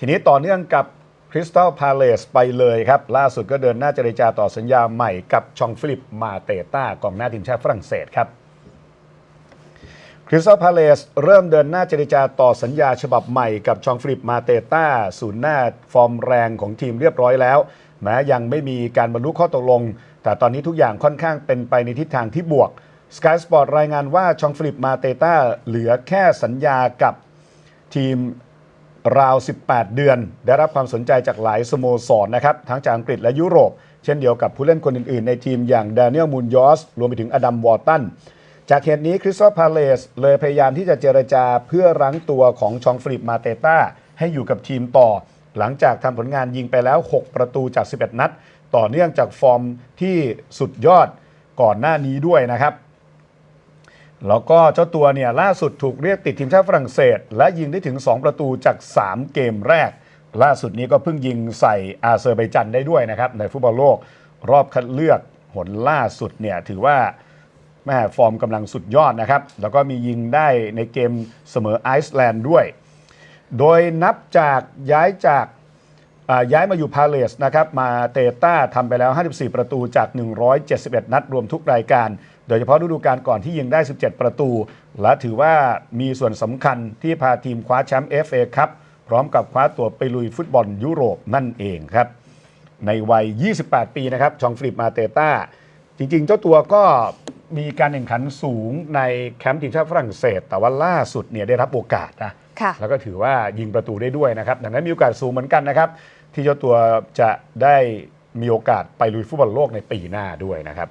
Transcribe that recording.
ทีนี้ต่อเนื่องกับคริสตัลพาเลสไปเลยครับ ล่าสุดก็เดินหน้าเจรจาต่อสัญญาใหม่กับชองฟิลิปมาเตต้ากองหน้าทีมชาติฝรั่งเศสครับคริสตัลพาเลสเริ่มเดินหน้าเจรจาต่อสัญญาฉบับใหม่กับชองฟิลิปมาเตต้าศูนย์หน้าฟอร์มแรงของทีมเรียบร้อยแล้วแม้ยังไม่มีการบรรลุข้อตกลง แต่ตอนนี้ทุกอย่างค่อนข้างเป็นไปในทิศทางที่บวก Sky Sport รายงานว่าชองฟิลิปมาเตต้าเหลือแค่สัญญากับทีม ราว 18 เดือน ได้รับความสนใจจากหลายสโมสรนะครับ ทั้งจากอังกฤษและยุโรป เช่นเดียวกับผู้เล่นคนอื่นๆ ในทีมอย่างดานิเอลมูนยอสรวมไปถึงอดัมวอร์ตันจากเหตุนี้คริสตัลพาเลสเลยพยายามที่จะเจรจาเพื่อรั้งตัวของชองฟริปมาเตต้าให้อยู่กับทีมต่อ หลังจากทำผลงานยิงไปแล้ว 6 ประตูจาก 11 นัด ต่อเนื่องจากฟอร์มที่สุดยอดก่อนหน้านี้ด้วยนะครับ แล้วก็เจ้าตัวเนี่ยล่าสุดถูกเรียกติดทีมชาติฝรั่งเศส และยิงได้ถึง 2 ประตูจาก 3 เกมแรก ล่าสุดนี้ก็เพิ่งยิงใส่อาเซอร์ไบจันได้ด้วยนะครับในฟุตบอลโลกรอบคัดเลือกหนล่าสุดเนี่ยถือว่าแม่ฟอร์มกำลังสุดยอดนะครับ แล้วก็มียิงได้ในเกมเสมอไอซ์แลนด์ด้วย โดยนับจากย้ายจาก ย้ายมาอยู่พาเลสนะครับมาเตต้าทำไปแล้ว 54 ประตูจาก 171 นัดรวมทุกรายการ โดยเฉพาะฤดูกาลก่อนที่ยิงได้ 17 ประตู และถือว่ามีส่วนสำคัญที่พาทีมคว้าแชมป์ FA ครับพร้อมกับคว้าตัวไปลุยฟุตบอลยุโรปนั่นเองครับ ในวัย 28 ปีนะครับชองฟริปมาเตต้า จริง ๆ เจ้าตัวก็ มีการแข่งขันสูงในแคมป์ทีมชาติฝรั่งเศส แต่ว่าล่าสุดเนี่ยได้รับโอกาสนะค่ะ แล้วก็ถือว่ายิงประตูได้ด้วยนะครับ ดังนั้นมีโอกาสสูงเหมือนกันนะครับ ที่เจ้าตัวจะได้มีโอกาสไปลุยฟุตบอลโลกในปีหน้าด้วยนะครับ